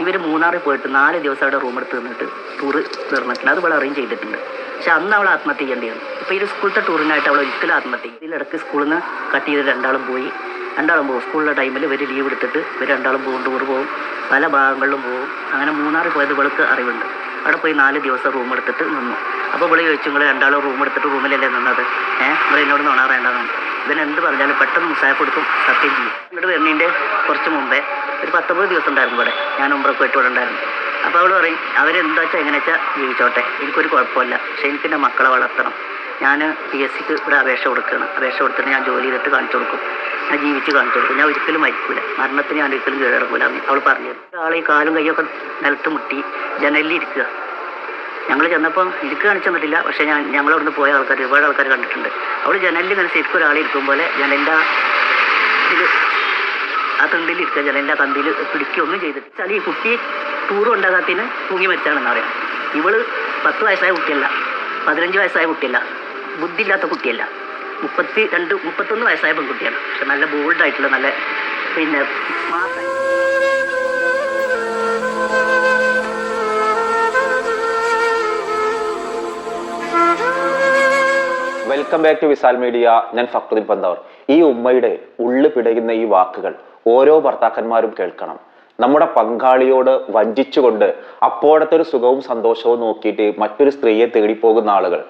ഇവർ മൂന്നാറിൽ പോയിട്ട് നാല് ദിവസം അവിടെ റൂം എടുത്ത് നിന്നിട്ട് ടൂറ് തീർന്നിട്ടുണ്ട് അത് അറേഞ്ച് ചെയ്തിട്ടുണ്ട്. പക്ഷെ അന്ന് അവൾ ആത്മഹത്യ ചെയ്യേണ്ടിയാണ് ഇപ്പോൾ ഈ സ്കൂളത്തെ ടൂറിനായിട്ട് അവൾ ഒരിക്കലും ആത്മഹത്യ ചെയ്യും ഇതിലിടക്ക് സ്കൂളിൽ നിന്ന് കട്ട് ചെയ്ത് രണ്ടാളും പോയി. രണ്ടാളും പോകും. സ്കൂളിലെ ടൈമിൽ ഇവർ ലീവ് എടുത്തിട്ട് ഇവർ രണ്ടാളും പോകും. ടൂർ പോകും. പല ഭാഗങ്ങളിലും പോകും. അങ്ങനെ മൂന്നാറിൽ പോയത് ഇവൾക്ക് അറിവുണ്ട്. അവിടെ പോയി നാല് ദിവസം റൂം എടുത്തിട്ട് നിന്നു. അപ്പോൾ ഇവിടെ ചോദിച്ചു നിങ്ങൾ രണ്ടാളും റൂം എടുത്തിട്ട് റൂമിലല്ലേ നിന്നത്? ഏഹ് ഇവിടെ എന്നോട് നുണാറേണ്ടതാണ് ഇവന് എന്ത് പറഞ്ഞാലും പെട്ടെന്ന് മുസായ കൊടുക്കും സത്യം ചെയ്യും. ഇങ്ങോട്ട് വരുന്നതിന്റെ കുറച്ച് മുമ്പേ ഒരു പത്തൊമ്പത് ദിവസം ഉണ്ടായിരുന്നു ഇവിടെ. ഞാൻ ഉമ്പ്രക്ക് ഉണ്ടായിരുന്നു. അപ്പോൾ അവൾ പറയും അവരെന്താ വെച്ചാൽ എങ്ങനെ വെച്ചാൽ ജീവിച്ചോട്ടെ. എനിക്കൊരു കുഴപ്പമില്ല. പക്ഷേ എനിക്ക് എന്റെ മക്കളെ വളർത്തണം. ഞാൻ പി എസ് സിക്ക് ഇവിടെ അപേക്ഷ കൊടുക്കണം. അപേക്ഷ കൊടുത്തിട്ട് ഞാൻ ജോലി ചെയ്തിട്ട് കാണിച്ചു കൊടുക്കും. ഞാൻ ജീവിച്ച് കാണിച്ചു കൊടുക്കും. ഞാൻ ഒരിക്കലും മരിക്കൂല. മരണത്തിന് ഞാൻ ഒരിക്കലും കീഴടക്കൂല അവൾ പറഞ്ഞു ആളെ കാലും കൈയൊക്കെ നിലത്ത് മുട്ടി ജനലിൽ ഇരിക്കുക. ഞങ്ങൾ ചെന്നപ്പോൾ എനിക്ക് കാണിച്ചു പറ്റില്ല. പക്ഷേ ഞാൻ ഞങ്ങളവിടുന്ന് പോയ ആൾക്കാർ ഒരുപാട് ആൾക്കാർ കണ്ടിട്ടുണ്ട്. അവൾ ജനലിൽ ഇങ്ങനെ ശരിക്കും ഒരാൾ ഇരിക്കും പോലെ ജനലിന്റെ ഇതിൽ ആ തണ്ടിൽ ഇരിക്കുക. ജനലിന്റെ തണ്ടിൽ പിടിക്കുകയൊന്നും ചെയ്തിട്ട് വെച്ചാൽ ഈ കുട്ടി ടൂർ ഉണ്ടാകാത്തതിന് തൂങ്ങി മരിച്ചാണെന്ന് പറയാം. ഇവൾ പത്ത് വയസ്സായ കുട്ടിയല്ല. പതിനഞ്ച് വയസ്സായ കുട്ടിയല്ല. ബുദ്ധിയില്ലാത്ത കുട്ടിയല്ല. മുപ്പത്തി രണ്ട് മുപ്പത്തൊന്ന് വയസ്സായ പെൺകുട്ടിയാണ്. പക്ഷെ നല്ല ബോൾഡായിട്ടുള്ള നല്ല പിന്നെ welcome back to Visal media ഞാൻ ഫക്രുദ്ദീൻ പന്തവർ. ഈ ഉമ്മയുടെ ഉള്ളു പിടയുന്ന ഈ വാക്കുകൾ ഓരോ ഭർത്താക്കന്മാരും കേൾക്കണം. നമ്മുടെ പങ്കാളിയോട് വഞ്ചിച്ചുകൊണ്ട് അപ്പോഴത്തെ ഒരു സുഖവും സന്തോഷവും നോക്കിയിട്ട് മറ്റൊരു സ്ത്രീയെ തേടിപ്പോകുന്ന ആളുകൾ.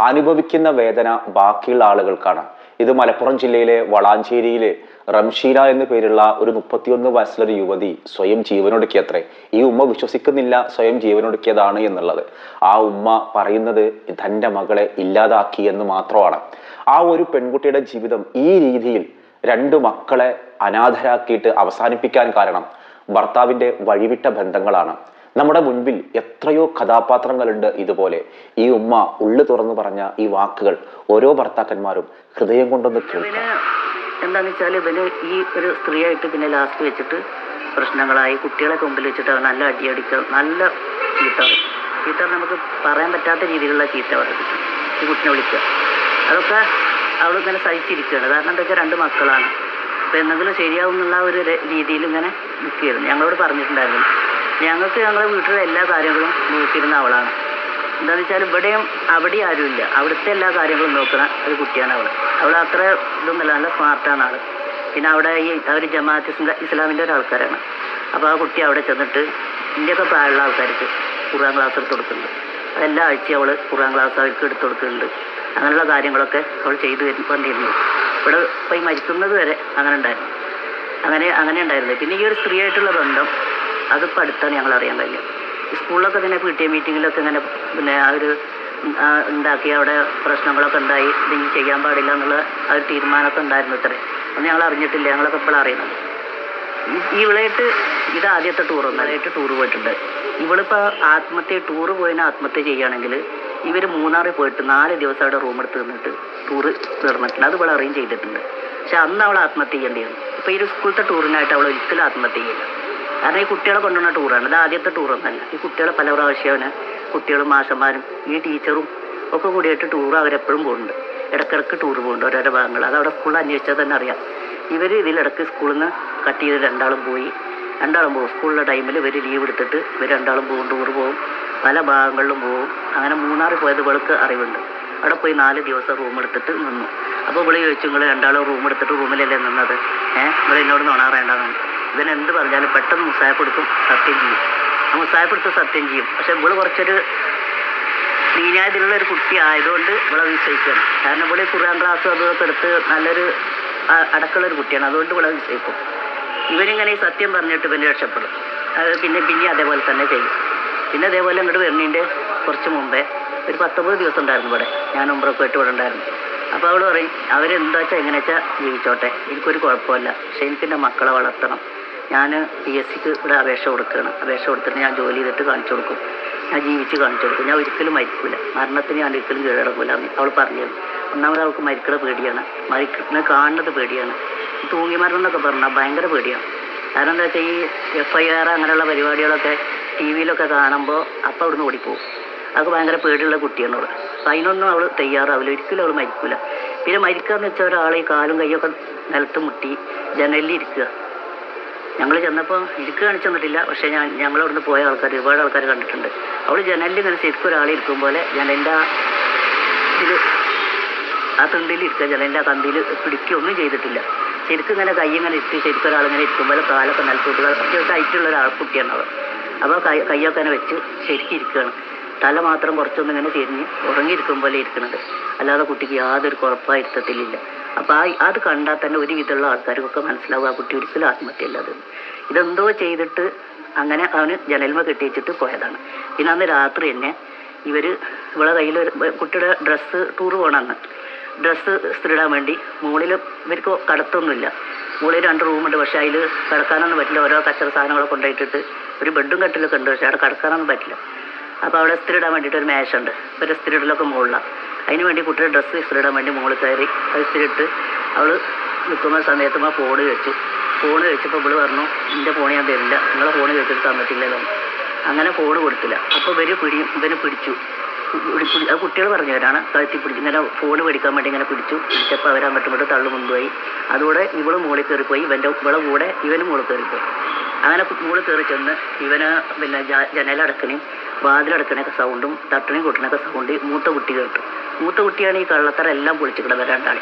അനുഭവിക്കുന്ന വേദന ബാക്കിയുള്ള ആളുകൾക്കാണ്. ഇത് മലപ്പുറം ജില്ലയിലെ വളാഞ്ചേരിയിലെ റംഷീല എന്ന പേരുള്ള ഒരു മുപ്പത്തിയൊന്ന് വയസ്സുള്ള യുവതി സ്വയം ജീവനൊടുക്കിയത്രേ. ഈ ഉമ്മ വിശ്വസിക്കുന്നില്ല സ്വയം ജീവനൊടുക്കിയതാണ് എന്നുള്ളത്. ആ ഉമ്മ പറയുന്നത് തന്റെ മകളെ ഇല്ലാതാക്കി എന്ന് മാത്രമാണ്. ആ ഒരു പെൺകുട്ടിയുടെ ജീവിതം ഈ രീതിയിൽ രണ്ട് മക്കളെ അനാഥരാക്കിയിട്ട് അവസാനിപ്പിക്കാൻ കാരണം ഭർത്താവിന്റെ വഴിവിട്ട ബന്ധങ്ങളാണ്. നമ്മുടെ മുൻപിൽ എത്രയോ കഥാപാത്രങ്ങളുണ്ട് ഇതുപോലെ. ഈ ഉമ്മ ഉള്ളു തുറന്നു പറഞ്ഞ ഈ വാക്കുകൾ ഓരോ ഭർത്താക്കന്മാരും ഹൃദയം കൊണ്ടൊന്ന് കേൾക്കാം. എന്താന്ന് വെച്ചാൽ ഇവന് ഈ ഒരു സ്ത്രീയായിട്ട് പിന്നെ ലാസ്റ്റ് വെച്ചിട്ട് പ്രശ്നങ്ങളായി. കുട്ടികളെ കൊമ്പിൽ വെച്ചിട്ട് അവൻ നല്ല അടിയടിക്കുക നല്ല ചീത്ത ചീത്ത നമുക്ക് പറയാൻ പറ്റാത്ത രീതിയിലുള്ള ചീത്ത പറയും. ഈ കുട്ടിനെ വിളിക്കുക. അതൊക്കെ അവൾ ഇങ്ങനെ സഹിച്ചിരിക്കുകയാണ്. കാരണം എന്താ വെച്ചാൽ രണ്ട് മക്കളാണ്. അപ്പോൾ എന്തെങ്കിലും ശരിയാവും എന്നുള്ള ഒരു രീതിയിൽ ഇങ്ങനെ നിൽക്കുകയായിരുന്നു ഞങ്ങളോട് പറഞ്ഞിട്ടുണ്ടായിരുന്നു. ഞങ്ങൾക്ക് ഞങ്ങളുടെ വീട്ടിലെ എല്ലാ കാര്യങ്ങളും നോക്കിയിരുന്ന അവളാണ്. എന്താണെന്ന് വെച്ചാൽ ഇവിടെയും അവിടെ ആരുമില്ല. അവിടുത്തെ എല്ലാ കാര്യങ്ങളും നോക്കുന്ന ഒരു കുട്ടിയാണ് അവൾ. അവൾ അത്ര ഇതൊന്നുമല്ല നല്ല സ്മാർട്ടാണ് ആൾ പിന്നെ അവിടെ ഈ അവർ ജമാഅത്ത് ഇസ്ലാ- ഇസ്ലാമിന്റെ ഒരു ആൾക്കാരാണ്. അപ്പോൾ ആ കുട്ടി അവിടെ ചെന്നിട്ട് ഇന്ത്യയൊക്കെ പ്രായമുള്ള ആൾക്കാർക്ക് ഖുർആൻ ക്ലാസ് എടുത്ത് കൊടുക്കുന്നുണ്ട്. എല്ലാ ആഴ്ചയും അവൾ ഖുർആൻ ക്ലാസ് അവർക്ക് എടുത്ത് കൊടുക്കുന്നുണ്ട്. അങ്ങനെയുള്ള കാര്യങ്ങളൊക്കെ അവൾ ചെയ്തു വന്നിരുന്നു. ഇവിടെ പോയി മരിക്കുന്നത് വരെ അങ്ങനെ ഉണ്ടായിരുന്നു. അങ്ങനെ അങ്ങനെ ഉണ്ടായിരുന്നു. പിന്നെ ഈ ഒരു സ്ത്രീയായിട്ടുള്ള ബന്ധം അതിപ്പോൾ അടുത്താണ് ഞങ്ങൾ അറിയാൻ കഴിയും സ്കൂളിലൊക്കെ തന്നെ പി ടി എ മീറ്റിങ്ങിലൊക്കെ ഇങ്ങനെ പിന്നെ ആ ഒരു ഉണ്ടാക്കി അവിടെ പ്രശ്നങ്ങളൊക്കെ ഉണ്ടായി. ഇതെങ്കിൽ ചെയ്യാൻ പാടില്ല എന്നുള്ള ആ ഒരു തീരുമാനമൊക്കെ ഉണ്ടായിരുന്നു ഇത്രേ. അത് ഞങ്ങൾ അറിഞ്ഞിട്ടില്ല. ഞങ്ങളൊക്കെ ഇപ്പോൾ അറിയുന്നത്. ഇവളായിട്ട് ഇത് ആദ്യത്തെ ടൂർ ഒന്നാലായിട്ട് ടൂർ പോയിട്ടുണ്ട്. ഇവളിപ്പോൾ ആത്മഹത്യ ടൂർ പോയിന് ആത്മഹത്യ ചെയ്യുകയാണെങ്കിൽ ഇവർ മൂന്നാറിൽ പോയിട്ട് നാല് ദിവസം അവിടെ റൂം എടുത്ത് നിന്നിട്ട് ടൂർ തീർന്നിട്ടുണ്ട്. അത് ഇവിടെ അറേഞ്ച് ചെയ്തിട്ടുണ്ട്. പക്ഷെ അന്ന് അവൾ ആത്മഹത്യ ചെയ്യേണ്ടിയാണ് ഇപ്പോൾ ഈ ഒരു സ്കൂളത്തെ ടൂറിനായിട്ട് അവൾ ഒരിക്കലും ആത്മഹത്യ ചെയ്യില്ല. കാരണം ഈ കുട്ടികളെ കൊണ്ടുവന്ന ടൂറാണ് ഇത് ആദ്യത്തെ ടൂറൊന്നല്ല ഈ കുട്ടികളെ പല പ്രാവശ്യമാണ് കുട്ടികളും മാഷന്മാരും ഈ ടീച്ചറും ഒക്കെ കൂടിയിട്ട് ടൂർ അവരെപ്പോഴും പോകുന്നുണ്ട് ഇടക്കിടക്ക് ടൂർ പോകുന്നുണ്ട് ഓരോരോ ഭാഗങ്ങൾ. അത് അവിടെ സ്കൂളിൽ അന്വേഷിച്ചാൽ തന്നെ അറിയാം. ഇവർ ഇതിലിടക്ക് സ്കൂളിൽ നിന്ന് കട്ട് ചെയ്ത് രണ്ടാളും പോയി. രണ്ടാളും പോകും. സ്കൂളിലെ ടൈമിൽ ഇവർ ലീവ് എടുത്തിട്ട് ഇവർ രണ്ടാളും പോകും ടൂർ പോകും. പല ഭാഗങ്ങളിലും പോകും. അങ്ങനെ മൂന്നാറിൽ പോയത് ഇവൾക്ക് അറിവുണ്ട്. അവിടെ പോയി നാല് ദിവസം റൂം എടുത്തിട്ട് നിന്നു. അപ്പോൾ ഇവിടെ ചോദിച്ചു നിങ്ങൾ രണ്ടാളും റൂം എടുത്തിട്ട് റൂമിലല്ലേ നിന്നത്? ഏഹ് ഇവിടെ എന്നോട് നുണാറേണ്ടതാണ് ഇവൻ എന്ത് പറഞ്ഞാലും പെട്ടെന്ന് മുസായപ്പെടുത്തും സത്യം ചെയ്യും. മുസായപ്പെടുത്തും സത്യം ചെയ്യും. പക്ഷെ ഇവൾ കുറച്ചൊരു നീനായതിലുള്ള ഒരു കുട്ടി ആയതുകൊണ്ട് ഇവളെ വിശ്വസിക്കണം കാരണം ഇവൾ ഖുർആൻ ക്ലാസ് അതൊക്കെ എടുത്ത് നല്ലൊരു അടക്കമുള്ള ഒരു കുട്ടിയാണ്. അതുകൊണ്ട് ഇവളെ വിശ്വസിക്കും ഇവനിങ്ങനെ ഈ സത്യം പറഞ്ഞിട്ട് ഇവന് രക്ഷപ്പെടും. അത് പിന്നെ പിന്നെ അതേപോലെ തന്നെ ചെയ്യും. പിന്നെ അതേപോലെ ഇങ്ങോട്ട് വരുന്നതിന്റെ കുറച്ച് മുമ്പേ ഒരു പത്തൊമ്പത് ദിവസം ഉണ്ടായിരുന്നു ഇവിടെ. ഞാൻ ഉമ്രക്ക് പോയിട്ട് ഇവിടെ ഉണ്ടായിരുന്നു. അപ്പോൾ അവൾ പറയും അവരെന്താ വെച്ചാൽ എങ്ങനെ വെച്ചാൽ ജീവിച്ചോട്ടെ. എനിക്കൊരു കുഴപ്പമില്ല. പക്ഷേ എനിക്ക് എന്റെ മക്കളെ വളർത്തണം. ഞാൻ പി എസ് സിക്ക് ഇവിടെ അപേക്ഷ കൊടുക്കുകയാണ്. അപേക്ഷ കൊടുത്തിട്ട് ഞാൻ ജോലി ചെയ്തിട്ട് കാണിച്ചു കൊടുക്കും. ഞാൻ ജീവിച്ച് കാണിച്ചു കൊടുക്കും. ഞാൻ ഒരിക്കലും മരിക്കില്ല മരണത്തിന് ഞാൻ ഒരിക്കലും കീഴടക്കൂല അവൾ പറഞ്ഞു ഒന്നാമത് അവൾക്ക് മരിക്കണ പേടിയാണ്. മരിക്കണ കാണുന്നത് പേടിയാണ്. തൂങ്ങി മരണം എന്നൊക്കെ പറഞ്ഞാൽ ഭയങ്കര പേടിയാണ്. കാരണം എന്താ വെച്ചാൽ ഈ എഫ് ഐ ആർ അങ്ങനെയുള്ള പരിപാടികളൊക്കെ ടി വിയിലൊക്കെ കാണുമ്പോൾ അപ്പം അവിടുന്ന് ഓടിപ്പോവും. അതൊക്കെ ഭയങ്കര പേടിയുള്ള കുട്ടിയാണ് അവൾ അപ്പം അതിനൊന്നും അവൾ തയ്യാറാവില്ല. ഒരിക്കലും അവൾ മരിക്കില്ല പിന്നെ മരിക്കുക എന്ന് വെച്ചാൽ ഒരാൾ ഈ കാലും കൈയൊക്കെ നിലത്ത് മുട്ടി ജനലിൽ ഇരിക്കുക. ഞങ്ങൾ ചെന്നപ്പോൾ ഇരിക്ക് കാണിച്ചു തന്നിട്ടില്ല. പക്ഷേ ഞാൻ ഞങ്ങൾ അവിടുന്ന് പോയ ആൾക്കാർ ഒരുപാട് ആൾക്കാർ കണ്ടിട്ടുണ്ട്. അവൾ ജനലിൽ ഇങ്ങനെ ശരിക്കും ഒരാൾ ഇരിക്കും പോലെ ജനലിന്റെ ആ ഇതിൽ ആ തിണ്ടിൽ ഇരിക്കുക. ജനലിന്റെ ആ കമ്പിയിൽ പിടിക്കുകയോ ഒന്നും ചെയ്തിട്ടില്ല. ശരിക്കും ഇങ്ങനെ കൈ ഇങ്ങനെ ഇട്ട് ശരിക്കും ഒരാളിങ്ങനെ ഇരിക്കും പോലെ കാലൊക്കെ നൽകൂട്ടുകൾ അത്യാവശ്യം ഹൈറ്റുള്ള ഒരാൾ കുട്ടിയാണ് അവൾ. അപ്പോൾ കൈ കൈയൊക്കെ ഇങ്ങനെ വെച്ച് ശരിക്കും ഇരിക്കുകയാണ്. തല മാത്രം കുറച്ചൊന്നും ഇങ്ങനെ തിരിഞ്ഞ് ഉറങ്ങിയിരിക്കും പോലെ ഇരിക്കുന്നത് അല്ലാതെ കുട്ടിക്ക് യാതൊരു കുഴപ്പമായിരുത്തത്തില്ല അപ്പോൾ ആ അത് കണ്ടാൽ തന്നെ ഒരു വിധമുള്ള ആൾക്കാർക്കൊക്കെ മനസ്സിലാവും ആ കുട്ടി ഒരിക്കലും ആത്മഹത്യ അല്ലാതെ ഇതെന്തോ ചെയ്തിട്ട് അങ്ങനെ അവന് ജനൽമ കെട്ടിച്ചിട്ട് പോയതാണ്. പിന്നെ അന്ന് രാത്രി തന്നെ ഇവർ ഇവളെ കയ്യിൽ കുട്ടിയുടെ ഡ്രസ്സ് ടൂർ പോകണമെന്ന്. ഡ്രസ്സ് സ്ത്രീടാൻ വേണ്ടി മുകളിൽ ഇവർക്ക് കടത്തൊന്നുമില്ല. മുകളിൽ രണ്ട് റൂമുണ്ട്. പക്ഷേ അതിൽ കിടക്കാനൊന്നും പറ്റില്ല. ഓരോ കച്ചറ സാധനങ്ങളൊക്കെ കൊണ്ടുപോയിട്ടിട്ട് ഒരു ബെഡും കട്ടിലൊക്കെ ഉണ്ട്. പക്ഷേ അവിടെ കിടക്കാനൊന്നും പറ്റില്ല. അപ്പോൾ അവിടെ സ്ത്രീടാൻ വേണ്ടിയിട്ട് ഒരു മേശുണ്ട് ഇവരുടെ ഇസ്തിരിടലൊക്കെ മുകളിലാണ് അതിന് വേണ്ടി കുട്ടിയുടെ ഡ്രസ്സ് ഇസ്തിരിടാൻ വേണ്ടി മുകളിൽ കയറി അത് ഇസ്തിരിട്ട് അവൾ നിൽക്കുന്ന സമയത്ത് ആ ഫോണ് വെച്ചു. ഫോണ് വെച്ചപ്പോൾ ഇവൾ പറഞ്ഞു എന്റെ ഫോൺ ഞാൻ തരില്ല. നിങ്ങളെ ഫോണ് വെച്ചിട്ട് തന്നിട്ടില്ലല്ലോ അങ്ങനെ ഫോണ് കൊടുത്തില്ല. അപ്പോൾ ഇവർ പിടി ഇവന് പിടിച്ചു. പിടി- പിടി- ആ കുട്ടികൾ പറഞ്ഞവരാണ്. കഴുത്തി പിടിച്ച് ഇങ്ങനെ ഫോൺ മേടിക്കാൻ വേണ്ടി ഇങ്ങനെ പിടിച്ചു. പിടിച്ചപ്പോൾ അങ്ങോട്ടും ഇങ്ങോട്ടും തള്ളു കൊണ്ടുപോയി അതുകൂടെ ഇവൾ മുകളിൽ കയറിപ്പോയി. ഇവന്റെ ഇവളെ കൂടെ ഇവനും മുകളിൽ കയറിപ്പോയി. അങ്ങനെ മുകളിൽ കയറി ചെന്ന് ഇവന് പിന്നെ ജനലടക്കണേയും വാതിലടക്കണൊക്കെ സൗണ്ടും തട്ടണി കൊട്ടണൊക്കെ സൗണ്ട് മൂത്ത കുട്ടി കേട്ടു. മൂത്ത കുട്ടിയാണ് ഈ കള്ളത്തറ എല്ലാം പൊളിച്ചിട്ട് രണ്ടാളി.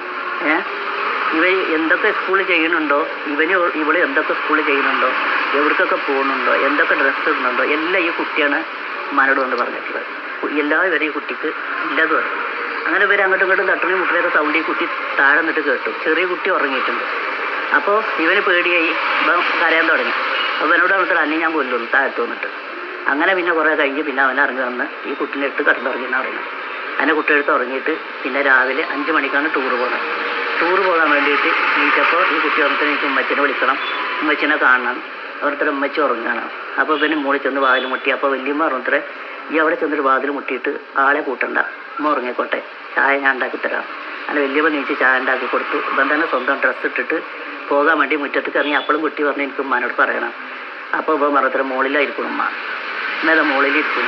ഏഹ് ഇവ എന്തൊക്കെ സ്കൂളിൽ ചെയ്യുന്നുണ്ടോ? ഇവന് ഇവൾ എന്തൊക്കെ സ്കൂളിൽ ചെയ്യുന്നുണ്ടോ? എവിടേക്കൊക്കെ പോകുന്നുണ്ടോ? എന്തൊക്കെ ഡ്രസ്സ് ഇടുന്നുണ്ടോ? എല്ലാം ഈ കുട്ടിയാണ് ഉമ്മാനോട് വന്ന് പറഞ്ഞിട്ടുള്ളത്. ഇവരെ ഈ കുട്ടിക്ക് ഇല്ലാതെ പറഞ്ഞു അങ്ങനെ ഇവർ അങ്ങോട്ടും ഇങ്ങോട്ടും തട്ടണി മുട്ടനൊക്കെ സൗണ്ട് ഈ കുട്ടി താഴെ നിന്നിട്ട് കേട്ടു. ചെറിയ കുട്ടി ഉറങ്ങിയിട്ടുണ്ട്. അപ്പോൾ ഇവന് പേടിയായി. ഇപ്പം കരയാൻ തുടങ്ങി. അപ്പോൾ ഇവനോട് പറഞ്ഞിട്ട് അന്നെ ഞാൻ കൊല്ലുന്നു താഴത്ത് വന്നിട്ട്. അങ്ങനെ പിന്നെ കുറേ കഴിഞ്ഞ് പിന്നെ അവൻ ഇറങ്ങി വന്ന് ഈ കുട്ടീനെ എടുത്ത് കിടന്നുറങ്ങിയെന്നാണ് പറയുന്നത്. അങ്ങനെ കുട്ടിയെടുത്ത് ഉറങ്ങിയിട്ട് പിന്നെ രാവിലെ അഞ്ച് മണിക്കാണ് ടൂർ പോകുന്നത് ടൂർ പോകാൻ വേണ്ടിയിട്ട് നീച്ചപ്പോൾ ഈ കുട്ടി ഉറങ്ങത്തിന് എനിക്ക് ഉമ്മച്ചിനെ വിളിക്കണം. ഉമ്മച്ചിനെ കാണണം. അവിടുത്തെ ഉമ്മച്ചി ഉറങ്ങണം. അപ്പോൾ പിന്നെ മോളിൽ ചെന്ന് വാതിൽ മുട്ടി. അപ്പോൾ വലിയമ്മ പറഞ്ഞത്രേ ഈ അവിടെ ചെന്നൊരു വാതിൽ മുട്ടിയിട്ട് ആളെ കൂട്ടണ്ട. ഉമ്മ ഉറങ്ങിക്കോട്ടെ. ചായ ഞാൻ ഉണ്ടാക്കി തരാം. അങ്ങനെ വലിയമ്മ നീച്ച് ചായ ഉണ്ടാക്കി കൊടുത്തു. ഇപ്പം തന്നെ സ്വന്തം ഡ്രസ്സ് ഇട്ടിട്ട് പോകാൻ വേണ്ടി മുറ്റത്തേക്ക് ഇറങ്ങി. അപ്പോഴും കുട്ടി പറഞ്ഞ് എനിക്ക് ഉമ്മാനോട് പറയണം. അപ്പോൾ ഇപ്പോൾ മറത്തരം മുകളിലായിരിക്കും ഉമ്മ. ഇന്നലെ മുകളിലിരിക്കും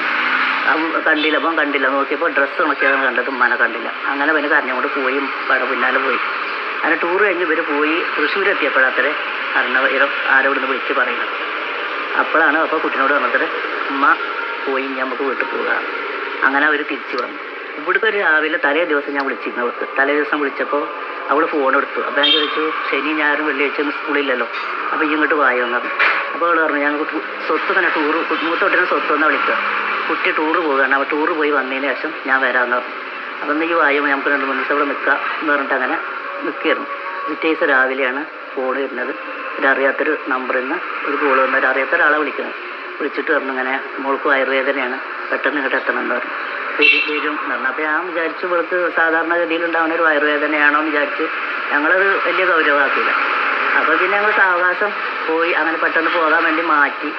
കണ്ടില്ല അപ്പം കണ്ടില്ല. നോക്കിയപ്പോൾ ഡ്രസ്സ് ഉണക്കിയതാണ് കണ്ടത് ഉമ്മാനെ കണ്ടില്ല. അങ്ങനെ പിന്നെ കരഞ്ഞുകൊണ്ട് പോയി പട പിന്നാലെ പോയി. അങ്ങനെ ടൂർ കഴിഞ്ഞ് ഇവർ പോയി തൃശ്ശൂർ എത്തിയപ്പോഴത്രേ അറിഞ്ഞവരും ആരോ ഇവിടുന്ന് വിളിച്ച് പറയുന്നത്. അപ്പോഴാണ് അപ്പോൾ കുട്ടിനോട് പറഞ്ഞത് ഉമ്മ പോയി നമുക്ക് വീട്ടിൽ പോകാം. അങ്ങനെ അവർ തിരിച്ചു വന്നു. ഇവിടുത്തെ ഒരു രാവിലെ തലേ ദിവസം ഞാൻ വിളിച്ചിരുന്നു അവർക്ക് തലേ ദിവസം വിളിച്ചപ്പോൾ അവൾ ഫോൺ എടുത്തു. അപ്പോൾ ഞാൻ ചോദിച്ചു ശനി ഞായറും വെള്ളിയാഴ്ച സ്കൂളില്ലല്ലോ അപ്പോൾ ഇങ്ങോട്ട് വായോന്ന് അപ്പോൾ അവൾ പറഞ്ഞു ഞങ്ങൾക്ക് സ്വത്ത് തന്നെ ടൂറ് മൂത്ത കുട്ടീനെ സ്വത്ത് തന്നെ വിളിക്കുക. കുട്ടി ടൂറ് പോവുകയാണ്. അപ്പോൾ ടൂറ് പോയി വന്നതിന് ശേഷം ഞാൻ വരാമെന്ന് പറഞ്ഞു. അപ്പം ഈ വായോ നമുക്ക് രണ്ട് മൂന്ന് ദിവസം ഇവിടെ നിൽക്കാം എന്ന് പറഞ്ഞിട്ട് അങ്ങനെ നിൽക്കുകയായിരുന്നു. പിറ്റേ ദിവസം രാവിലെയാണ് ഫോൺ വരുന്നത്. ഒരറിയാത്തൊരു നമ്പറിൽ നിന്ന് ഒരു കോൾ വന്ന ഒരു അറിയാത്ത ഒരാളെ വിളിക്കുന്നത്. വിളിച്ചിട്ട് പറഞ്ഞു ഇങ്ങനെ മോൾക്ക് വയറുവേദനയാണ്. പെട്ടെന്ന് ഇങ്ങോട്ട് എത്തണം എന്ന് പറഞ്ഞു. വരും. വരും എന്ന് പറഞ്ഞു അപ്പോൾ ഞാൻ വിചാരിച്ചു ഇവൾക്ക് സാധാരണഗതിയിൽ ഉണ്ടാകുന്ന ഒരു വയറുവേദനയാണോ എന്ന് വിചാരിച്ച് ഞങ്ങളത് വലിയ ഗൗരവമാക്കില്ല അപ്പോൾ പിന്നെ ഞങ്ങൾ സാവകാശം പോയി അങ്ങനെ പെട്ടെന്ന് പോകാൻ വേണ്ടി മാറ്റി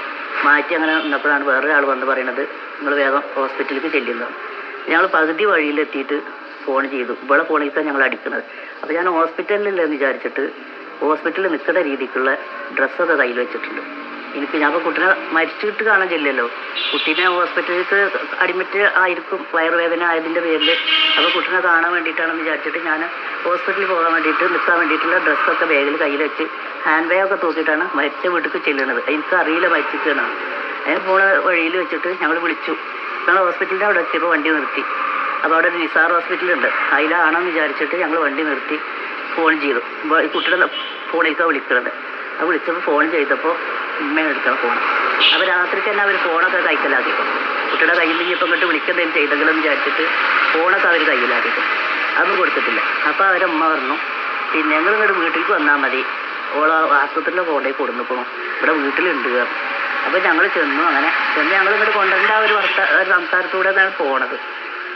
മാറ്റി അങ്ങനെ നിന്നപ്പോഴാണ് വേറൊരാൾ വന്ന് പറയുന്നത് നിങ്ങൾ വേഗം ഹോസ്പിറ്റലിലേക്ക് ചെല്ലുന്നത് ഞങ്ങൾ പകുതി വഴിയിലെത്തിയിട്ട് ഫോൺ ചെയ്തു. ഇവിടെ ഫോണിൽ തന്നെ ഞങ്ങൾ അടിക്കുന്നത് അപ്പോൾ ഞാൻ ഹോസ്പിറ്റലിലെന്ന് വിചാരിച്ചിട്ട് ഹോസ്പിറ്റലിൽ നിൽക്കുന്ന രീതിക്കുള്ള ഡ്രസ്സൊക്കെ കയ്യിൽ വെച്ചിട്ടുണ്ട്. എനിക്ക് ഞാൻ കുട്ടിനെ മരിച്ചിട്ട് കാണാൻ ചെല്ലല്ലോ കുട്ടീനെ ഹോസ്പിറ്റലിലേക്ക് അഡ്മിറ്റ് ആയിരിക്കും. വയറുവേദന ആയതിന്റെ പേരിൽ അപ്പോൾ കുട്ടീനെ കാണാൻ വേണ്ടിയിട്ടാണെന്ന് വിചാരിച്ചിട്ട് ഞാൻ ഹോസ്പിറ്റലിൽ പോകാൻ വേണ്ടിയിട്ട് നിൽക്കാൻ വേണ്ടിയിട്ടുള്ള ഡ്രസ്സൊക്കെ ബാഗിൽ കയ്യിൽ വെച്ച് ഹാൻഡ് ബാഗൊക്കെ തൂക്കിയിട്ടാണ് മരിച്ച വീട്ടിലേക്ക് ചെല്ലുന്നത്. എനിക്ക് അറിയില്ല മരിച്ചിട്ടാണ് അതിന് പോണ വഴിയിൽ വെച്ചിട്ട് ഞങ്ങൾ വിളിച്ചു. ഞങ്ങൾ ഹോസ്പിറ്റലിന്റെ അവിടെ എത്തിയപ്പോൾ വണ്ടി നിർത്തി. അപ്പോൾ അവിടെ ഒരു നിസാർ ഹോസ്പിറ്റലുണ്ട് അതിലാണെന്ന് വിചാരിച്ചിട്ട് ഞങ്ങൾ വണ്ടി നിർത്തി ഫോൺ ചെയ്തു. കുട്ടിയുടെ ഫോണിലേക്കാണ് വിളിക്കുന്നത്. അത് വിളിച്ചപ്പോൾ ഫോൺ ചെയ്തപ്പോൾ ഉമ്മയാണ് എടുക്കണം ഫോൺ അപ്പോൾ രാത്രി തന്നെ അവർ ഫോണൊക്കെ കൈക്കലാക്കിക്കും കുട്ടിയുടെ കയ്യിൽ നിന്ന് ഇപ്പം ഇങ്ങോട്ട് വിളിക്കുന്നതിന് ചെയ്തെങ്കിലും വിചാരിച്ചിട്ട് ഫോണൊക്കെ അവർ കയ്യിലാക്കിക്കും അതൊന്നും കൊടുത്തിട്ടില്ല. അപ്പോൾ അവരെ ഉമ്മ പറഞ്ഞു പിന്നെ ഞങ്ങൾ ഇങ്ങോട്ട് വീട്ടിലേക്ക് വന്നാൽ മതി. ഓളെ ആശുപത്രിയിലെ കൊണ്ടുപോയി കൊടുന്നിപ്പോൾ ഇവിടെ വീട്ടിലുണ്ട്. അപ്പോൾ ഞങ്ങൾ ചെന്നു. അങ്ങനെ ചെന്ന് ഞങ്ങൾ ഇങ്ങോട്ട് കൊണ്ടുവരേണ്ട ഒരു വർത്ത ഒരു സംസാരത്തൂടെയാണ് പോണത്.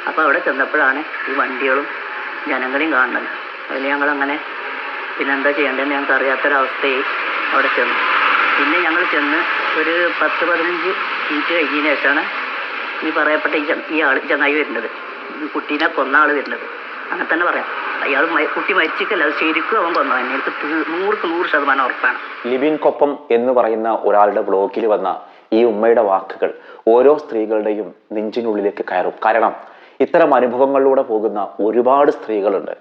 അപ്പോൾ അവിടെ ചെന്നപ്പോഴാണ് ഈ വണ്ടികളും ജനങ്ങളെയും കാണുന്നത്. അതിൽ ഞങ്ങളങ്ങനെ പിന്നെന്താ ചെയ്യേണ്ടതെന്ന് ഞങ്ങൾക്ക് അറിയാത്തൊരവസ്ഥയായി അവിടെ ചെന്നു. പിന്നെ ഞങ്ങൾ ചെന്ന് ഒരു പത്ത് പതിനഞ്ച് മിനിറ്റ് കഴിഞ്ഞതിന് ശേഷമാണ് ഈ പറയപ്പെട്ട ഈ ആൾ ചങ്ങായി വരുന്നത്. ഈ കുട്ടീനെ കൊന്ന ആൾ വരുന്നത്. അങ്ങനെ തന്നെ പറയാം. അയാൾ കുട്ടി മരിച്ചിട്ടല്ല. അത് ശരിക്കും അവൻ കൊന്നു തന്നെ എനിക്ക് നൂറുക്ക് നൂറ് ശതമാനം ഉറപ്പാണ്. ലിബിൻ എന്ന് പറയുന്ന ഒരാളുടെ ബ്ലോഗിൽ വന്ന ഈ ഉമ്മയുടെ വാക്കുകൾ ഓരോ സ്ത്രീകളുടെയും നെഞ്ചിനുള്ളിലേക്ക് കയറും. കാരണം ഇത്തരം അനുഭവങ്ങളിലൂടെ പോകുന്ന ഒരുപാട് സ്ത്രീകളുണ്ട്.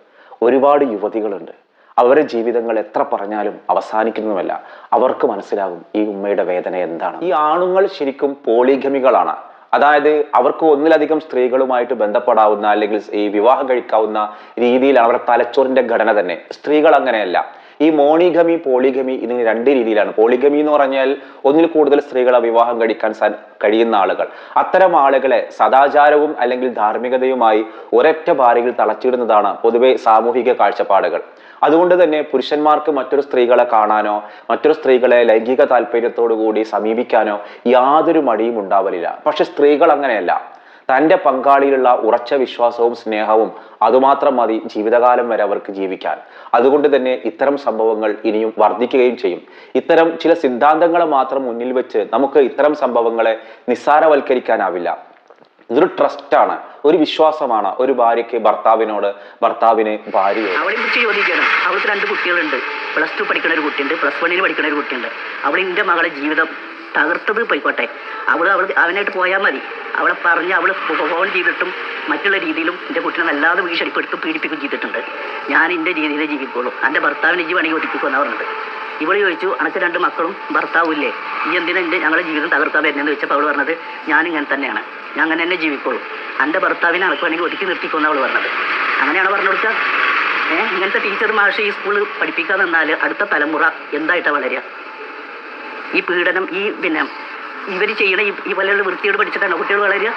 ഒരുപാട് യുവതികളുണ്ട്. അവരുടെ ജീവിതങ്ങൾ എത്ര പറഞ്ഞാലും അവസാനിക്കുന്നതുമല്ല അവർക്ക് മനസ്സിലാകും ഈ ഉമ്മയുടെ വേദന എന്താണ്. ഈ ആണുങ്ങൾ ശരിക്കും പോളിഗമികളാണ്. അതായത് അവർക്ക് ഒന്നിലധികം സ്ത്രീകളുമായിട്ട് ബന്ധപ്പെടാവുന്ന അല്ലെങ്കിൽ ഈ വിവാഹം കഴിക്കാവുന്ന രീതിയിലാണ് അവരുടെ തലച്ചോറിന്റെ ഘടന തന്നെ. സ്ത്രീകൾ അങ്ങനെയല്ല. ഈ മോണിഗമി പോളിഗമി ഇതിന് രണ്ട് രീതിയിലാണ്. പോളിഗമി എന്ന് പറഞ്ഞാൽ ഒന്നിൽ കൂടുതൽ സ്ത്രീകളെ വിവാഹം കഴിക്കാൻ കഴിയുന്ന ആളുകൾ. അത്തരം ആളുകളെ സദാചാരവും അല്ലെങ്കിൽ ധാർമ്മികതയുമായി ഒരൊറ്റ ഭാര്യയിൽ തളച്ചിടുന്നതാണ് പൊതുവെ സാമൂഹിക കാഴ്ചപ്പാടുകൾ. അതുകൊണ്ട് തന്നെ പുരുഷന്മാർക്ക് മറ്റൊരു സ്ത്രീകളെ കാണാനോ മറ്റൊരു സ്ത്രീകളെ ലൈംഗിക താല്പര്യത്തോടു കൂടി സമീപിക്കാനോ യാതൊരു മടിയും ഉണ്ടാവലില്ല. പക്ഷെ സ്ത്രീകൾ അങ്ങനെയല്ല. തന്റെ പങ്കാളിയിലുള്ള ഉറച്ച വിശ്വാസവും സ്നേഹവും അതുമാത്രം മതി ജീവിതകാലം വരെ അവർക്ക് ജീവിക്കാൻ. അതുകൊണ്ട് തന്നെ ഇത്തരം സംഭവങ്ങൾ ഇനിയും വർദ്ധിക്കുകയും ചെയ്യും. ഇത്തരം ചില സിദ്ധാന്തങ്ങളെ മാത്രം മുന്നിൽ വെച്ച് നമുക്ക് ഇത്തരം സംഭവങ്ങളെ നിസ്സാരവൽക്കരിക്കാനാവില്ല. ഇതൊരു ട്രസ്റ്റാണ് ഒരു വിശ്വാസമാണ്. ഒരു ഭാര്യയ്ക്ക് ഭർത്താവിനോട് ഭർത്താവിന് ഭാര്യയോട്. അവളെ കുറിച്ച് ചോദിക്കണം. അവൾക്ക് രണ്ട് കുട്ടികളുണ്ട്. പ്ലസ് ടു പഠിക്കുന്ന ഒരു കുട്ടിയുണ്ട്. പ്ലസ് വണ്ണിൽ പഠിക്കുന്ന ഒരു കുട്ടിയുണ്ട്. അവൾ എന്റെ മകളെ ജീവിതം തകർത്തത് പോയിക്കോട്ടെ. അവൾ അവൾ അവനായിട്ട് പോയാൽ മതി. അവളെ പറഞ്ഞ് അവൾ ഫോൺ ചെയ്തിട്ടും മറ്റുള്ള രീതിയിലും എന്റെ കുട്ടിനെ വല്ലാതെ ഭീഷണിപ്പെടുത്തും പീഡിപ്പിക്കുകയും ചെയ്തിട്ടുണ്ട്. ഞാൻ എന്റെ രീതിയിലേ ജീവിക്കുള്ളൂ. എന്റെ ഭർത്താവിനെ ജീവ പണി ഒതുക്കിക്കുമെന്ന് പറഞ്ഞിട്ട് ഇവൾ ചോദിച്ചു അനക്ക് രണ്ട് മക്കളും ഭർത്താവും ഇല്ലേ? ഈ എന്തിനാ എന്റെ ഞങ്ങളുടെ ജീവിതം തകർക്കാൻ വരുന്നതെന്ന് വെച്ചപ്പോൾ അവൾ പറഞ്ഞത് ഞാനിങ്ങനെ തന്നെയാണ്. ഞാൻ അങ്ങനെ തന്നെ ജീവിക്കുള്ളൂ. എന്റെ ഭർത്താവിനെ അനക്ക് വേണമെങ്കിൽ ഒതുക്കി നിർത്തിക്കുമെന്ന് അവൾ പറഞ്ഞത്. അങ്ങനെയാണ് പറഞ്ഞു കൊടുക്കുക ഏഹ് ഇങ്ങനത്തെ ടീച്ചർ മാഷ് ഈ സ്കൂളിൽ പഠിപ്പിക്കാൻ അടുത്ത തലമുറ എന്തായിട്ടാണ് വളരുക? ഈ പീഡനം ഈ പിന്നെ ഇവർ ചെയ്യണ ഈ പോലെയുള്ള വൃത്തിയോട് പഠിച്ചിട്ടാണ് കുട്ടികൾ വളരുക?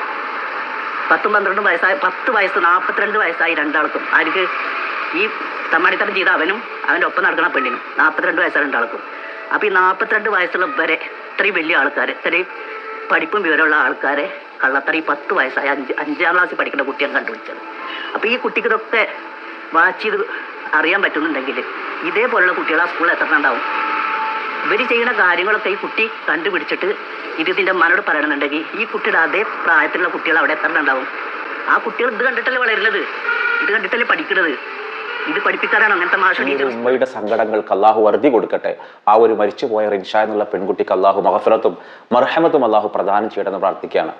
പത്തും പന്ത്രണ്ടും വയസ്സായ പത്ത് വയസ്സ് നാൽപ്പത്തിരണ്ട് വയസ്സായി രണ്ടാൾക്കും. ആർക്ക്? ഈ തമ്മാടിത്തരം ചെയ്ത അവനും അവന്റെ ഒപ്പം നടക്കണ പെണ്ണിനും. നാൽപ്പത്തിരണ്ട് വയസ്സായ രണ്ടാൾക്കും. അപ്പോൾ ഈ നാൽപ്പത്തിരണ്ട് വയസ്സുള്ള വരെ ഇത്രയും വലിയ ആൾക്കാർ ഇത്രയും പഠിപ്പും വിവരമുള്ള ആൾക്കാരെ കള്ളത്തറി പത്ത് വയസ്സായ അഞ്ച് അഞ്ചാം ക്ലാസ്സിൽ പഠിക്കുന്ന കുട്ടിയാണ് കണ്ടുപിടിച്ചത്. അപ്പോൾ ഈ കുട്ടിക്ക് ഇതൊക്കെ വാച്ച് ചെയ്ത് അറിയാൻ പറ്റുന്നുണ്ടെങ്കിൽ ഇതേപോലുള്ള കുട്ടികൾ ആ സ്കൂളിൽ എത്ര ഉണ്ടാവും ഇവർ ചെയ്യുന്ന കാര്യങ്ങളൊക്കെ ഈ കുട്ടി കണ്ടുപിടിച്ചിട്ട് ഇത് ഇതിന്റെ മനോട് പറയണമെന്നുണ്ടെങ്കിൽ ഈ കുട്ടിയുടെ അതേ പ്രായത്തിലുള്ള കുട്ടികൾ അവിടെ എത്ര ഉണ്ടാവും? ആ കുട്ടികൾ ഇത് കണ്ടിട്ടല്ലേ വളരുന്നത്? ഇത് കണ്ടിട്ടല്ലേ പഠിക്കുന്നത്? ഇത് പഠിപ്പിക്കാനാണ് അങ്ങനത്തെ മാഷ ഉമ്മയുടെ സങ്കടങ്ങൾക്ക് അള്ളാഹു വറുതി കൊടുക്കട്ടെ. ആ ഒരു മരിച്ചുപോയ റിൻഷ എന്നുള്ള പെൺകുട്ടിക്ക് അള്ളാഹു മഹഫിറത്തും മർഹമത്തും അള്ളാഹു പ്രദാനം ചെയ്യണമെന്ന് പ്രാർത്ഥിക്കുകയാണ്.